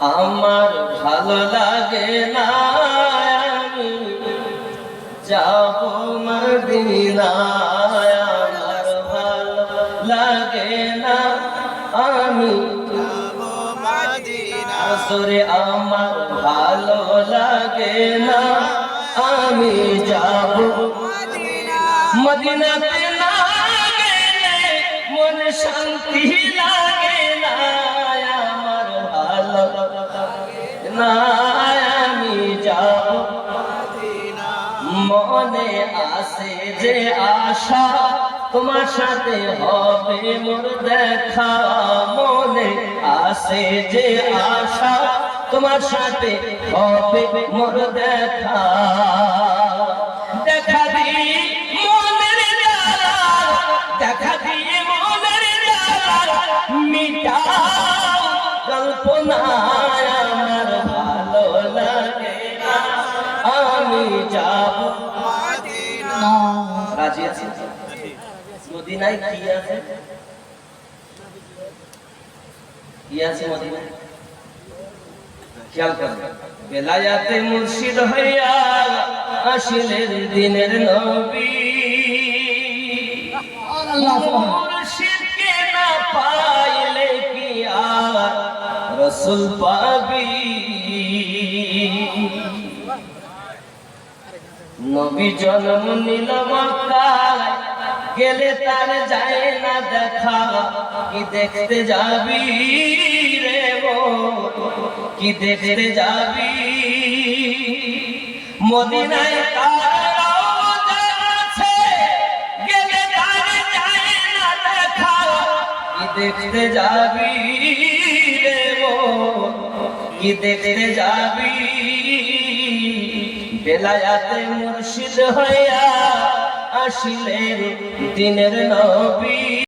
আমার ভালো লাগে না। যাব মদিনায়, আমার ভালো লাগে না। আমি আসরে আমার ভালো লাগে না। আমি যাব মদিনাতে না মন শান্তি লাগে মনে আসে যে আশা তোমার সাথে হবে মোর দেখা। মনে আসে যে আশা তোমার সাথে হবে মোর দেখা। দেখা দিয়ে মনের জ্বালা দেখা দিয়ে মনের জ্বালা মিটাও কল্পনায় যাব। রাজি আছি? মদিনায় কি আছে? কি আছে মদিনায়? খেয়াল করবে বেলায়াতে মুর্শিদ হইয়া আসিলেন দিনের নবী। না পাইলে কি আর রসুল পাবি? নবী জন্ম নিল গেলে তার যায় না দেখা। কি দেখতে যাবি রে কি দেখতে যাবি? মদিনায় দেখতে যাবি রে কি দেখতে যাবি বেলায়াতে মুর্শিদ হইয়া আসিলেন দিনের নবী।